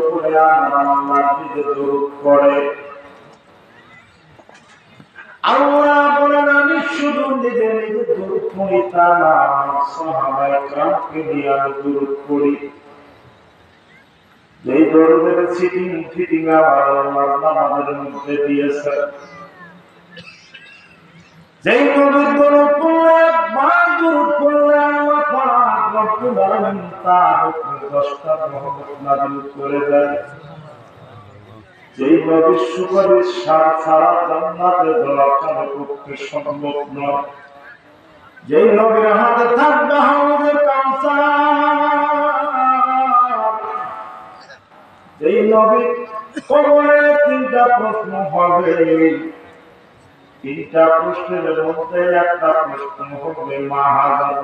উপরে আমার আল্লাহ নিজে দরুদ পড়ে বলেন, আমি শুধু নিজে নিজে দরুদ পড়ি, তা না দিয়ে আমি দরুদ পড়ি। দরুদের সিটিং ফিটিং আমার আল্লাহ আমাদের মধ্যে দিয়েছে। যেই নবীর দরুদ নবীর তিনটা প্রশ্ন হবে। তিনটা প্রশ্নের মধ্যে একটা প্রশ্ন হবে মা হাজার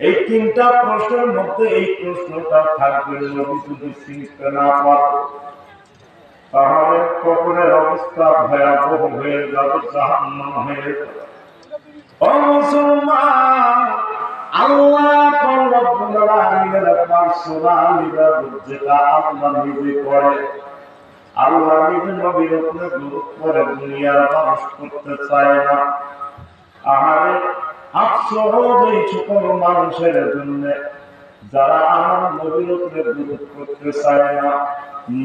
এই তিনটা প্রশ্নের মধ্যে এই প্রশ্নটা থাকবে যদি চিনতে না তাহলে অবস্থা ভয়াবহ হয়ে যাবে, জাহান্নাম হয়ে আল্লাহ আল্লাহ নিজে করে নবীর গুরুত্ব করে দুনিয়ার মানুষ করতে চায় না। এই সকল মানুষের জন্য যারা নবীর দূর করতে চায় না,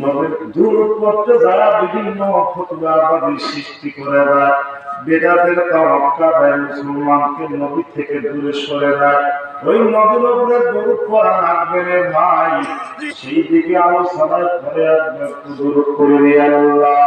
নবীর দূর করতে যারা বিভিন্ন ফতুয়াবাদী সৃষ্টি করে দেয় বেদাদের কামক্কা দেয় মুসলমানকে নবী থেকে দূরে সরে দেয় ওই নবীর উপরে দূর করা লাগবে রে ভাই। সেই দিকে আলোচনায় করে দূর করে আল্লাহ